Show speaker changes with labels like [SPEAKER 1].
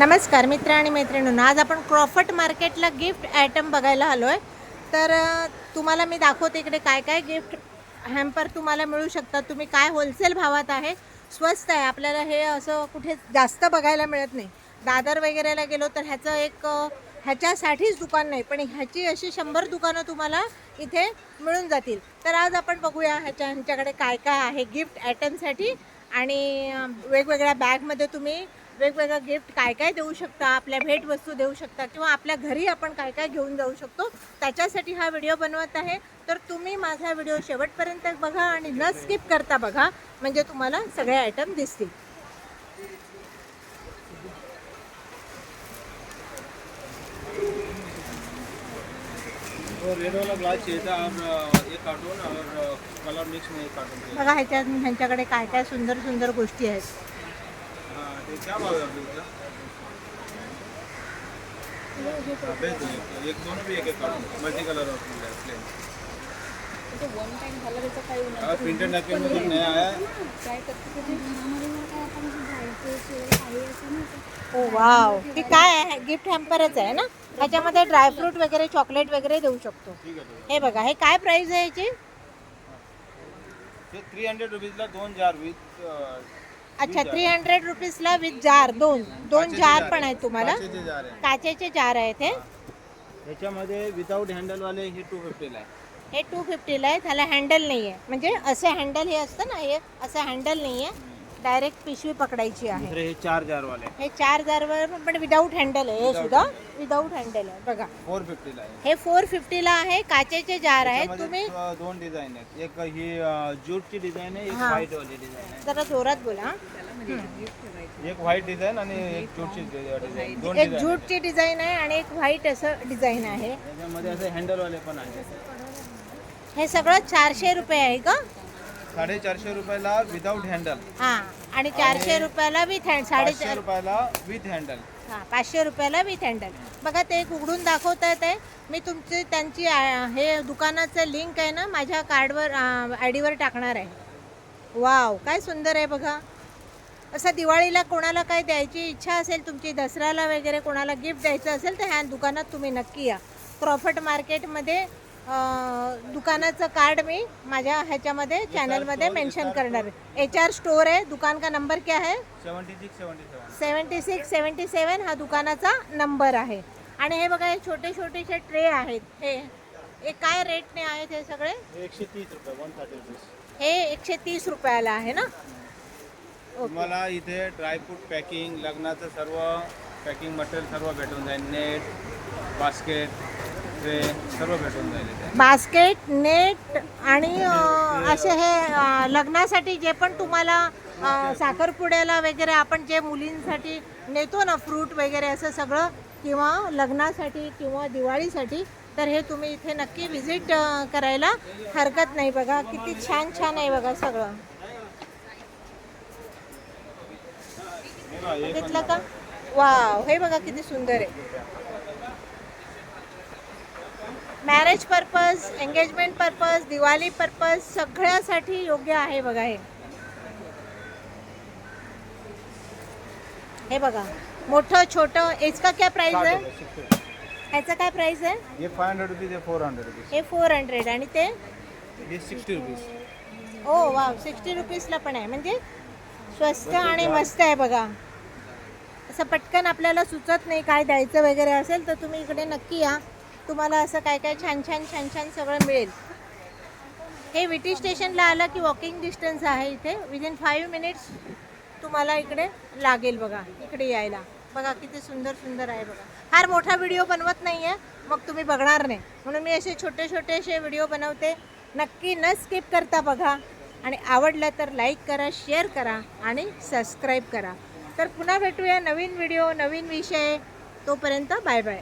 [SPEAKER 1] नमस्कार मित्र आणि मैत्रिणींना. आज आपण क्रॉफर्ट मार्केटला गिफ्ट आयटम बघायला आलो आहे तर तुम्हाला मी दाखवते इकडे काय काय गिफ्ट हॅम्पर तुम्हाला मिळू शकतात. तुम्ही काय होलसेल भावात आहे स्वस्त आहे. आपल्याला हे असं कुठे जास्त बघायला मिळत नाही. दादर वगैरेला गेलो तर ह्याचं एक ह्याच्यासाठीच दुकान नाही पण ह्याची अशी शंभर दुकानं तुम्हाला इथे मिळून जातील. तर आज आपण बघूया ह्याच्या ह्यांच्याकडे काय काय आहे गिफ्ट आयटमसाठी. आणि वेगवेगळ्या बॅगमध्ये तुम्ही वेगवेगळं गिफ्ट काय काय देऊ शकता आपल्या भेटवस्तू देऊ शकता किंवा आपल्या घरी आपण काय काय घेऊन जाऊ शकतो त्याच्यासाठी हा व्हिडिओ बनवत आहे. तर तुम्ही माझा व्हिडिओ शेवटपर्यंत बघा आणि न स्किप करता बघा म्हणजे तुम्हाला सगळे आयटम दिसतील. बघा ह्याच्यात ह्यांच्याकडे काय काय सुंदर सुंदर गोष्टी आहेत.
[SPEAKER 2] क्या भाव एक- एक एक मल्टी कलर प्रिंटेड आया
[SPEAKER 1] ओ वाव. ते काय आहे? गिफ्ट हॅम्परच आहे ना? त्याच्यामध्ये ड्रायफ्रूट वगैरे चॉकलेट वगैरे देऊ शकतो.
[SPEAKER 2] हे
[SPEAKER 1] बघा हे काय प्राइस आहे याची?
[SPEAKER 2] थ्री हंड्रेड रुपीजला दोन जार विथ
[SPEAKER 1] अच्छा थ्री हंड्रेड रुपीजला विथ जार दोन. दोन जार पण आहेत. तुम्हाला.
[SPEAKER 2] काचेचे जार आहे
[SPEAKER 1] काचेचे जार आहेत हे.
[SPEAKER 2] याच्यामध्ये विदाऊट हँडलवाले हे टू फिफ्टीला आहे
[SPEAKER 1] हे टू फिफ्टीला आहे. त्याला हँडल नाही आहे म्हणजे असे हँडल हे असतं ना हे असं हँडल नाही आहे डायरेक्ट पिशवी पकडायची आहे.
[SPEAKER 2] दुसरे हे चार जारवाले
[SPEAKER 1] हे चार जारवर पण विदाऊट हँडल आहे हे सुद्धा विदाऊट हँडल आहे बघा.
[SPEAKER 2] फोर फिफ्टीला आहे.
[SPEAKER 1] हे फोर फिफ्टीला आहे काचेचे जार आहेत
[SPEAKER 2] त्याच्यामध्ये
[SPEAKER 1] तुम्ही
[SPEAKER 2] अ, दोन डिझाईन आहेत. एक ही जूटची डिझाईन आहे एक
[SPEAKER 1] हा.
[SPEAKER 2] व्हाईट वाली डिझाईन आहे.
[SPEAKER 1] जरा जोरात बोला. हा.
[SPEAKER 2] एक व्हाईट डिझाईन आणि एक जूटची डिझाईन दोन
[SPEAKER 1] एक
[SPEAKER 2] डिझाईन
[SPEAKER 1] जूटची डिझाईन आहे आणि एक व्हाईट असं डिझाईन आहे.
[SPEAKER 2] त्याच्यामध्ये असे हँडलवाले पण आहे
[SPEAKER 1] हे सगळं चारशे रुपये आहे का
[SPEAKER 2] साडेचारशे रुपयाला विदाऊट हँडल
[SPEAKER 1] हा आणि चारशे रुपयाला विथ हँड साडेचार
[SPEAKER 2] रुपयाला विथ हँडल
[SPEAKER 1] हा पाचशे रुपयाला विथ हँडल बघा ते एक उघडून दाखवता येत आहे. मी तुमची त्यांची आ, हे दुकानाचं लिंक आहे ना माझ्या कार्डवर आय डीवर टाकणार आहे. वाव काय सुंदर आहे बघा. असं दिवाळीला कोणाला काय द्यायची इच्छा असेल तुमची दसऱ्याला वगैरे कोणाला गिफ्ट द्यायचं असेल तर ह्या दुकानात तुम्ही नक्की या. क्रॉफर्ट मार्केटमध्ये दुकानाचं कार्ड मी माझ्या ह्याच्यामध्ये चॅनलमध्ये मेन्शन करणार आहे. एच आर स्टोर आहे. दुकान का नंबर क्या है?
[SPEAKER 2] Seventy six seventy seven.
[SPEAKER 1] हा दुकानाचा नंबर आहे. आणि हे बघा हे छोटे छोटेसे ट्रे आहेत. हे हे काय रेटने आहेत हे सगळे?
[SPEAKER 2] एकशे तीस रुपये
[SPEAKER 1] हे एकशे तीस रुपयाला आहे ना?
[SPEAKER 2] तुम्हाला इथे ड्रायफ्रूट पॅकिंग लग्नाचं सर्व पॅकिंग मटेरियल सर्व भेटून जाईल. नेट बास्केट सर्व भेटून जाईल इथे.
[SPEAKER 1] बास्केट नेट आणि अं, असे हे अं, लग्नासाठी जे पण तुम्हाला अं, साखरपुड्याला वगैरे आपण जे मुलींसाठी नेतो ना फ्रूट वगैरे असं सगळं किंवा लग्नासाठी किंवा दिवाळीसाठी तर हे तुम्ही इथे नक्की व्हिजिट करायला हरकत नाही बघा. किती छान छान आहे बघा सगळं. बघितलं का? वाव हे बघा किती सुंदर आहे. Marriage purpose engagement purpose Diwali purpose सगळ्यासाठी योग्य आहे बघा हे. हे बघा मोठं छोटं इसका क्या प्राइस आहे? ह्याचं काय प्राइस आहे?
[SPEAKER 2] Five hundred rupees four hundred rupees
[SPEAKER 1] हे फोर हंड्रेड आणि ते?
[SPEAKER 2] सिक्स्टी रुपीज
[SPEAKER 1] ओ वा सिक्स्टी रुपीजला पण आहे. म्हणजे स्वस्त आणि मस्त आहे बघा. असं पटकन आपल्याला सुचत नाही काय द्यायचं वगैरे असेल तर तुम्ही इकडे नक्की या. तुम्हाला असं काय काय छान छान छान छान सगळं मिळेल. हे विटी स्टेशनला आलं की वॉकिंग डिस्टन्स आहे इथे. विदिन फाईव्ह मिनिट्स तुम्हाला इकडे लागेल बघा. इकडे यायला. बघा किती सुंदर सुंदर आहे बघा. फार मोठा व्हिडिओ बनवत नाही आहे मग तुम्ही बघणार नाही. म्हणून मी असे छोटे छोटे असे व्हिडिओ बनवते. नक्की न स्किप करता बघा. आणि आवडलं तर लाईक करा शेअर करा आणि सबस्क्राईब करा. तर पुन्हा भेटूया नवीन व्हिडिओ नवीन विषय. तोपर्यंत बाय बाय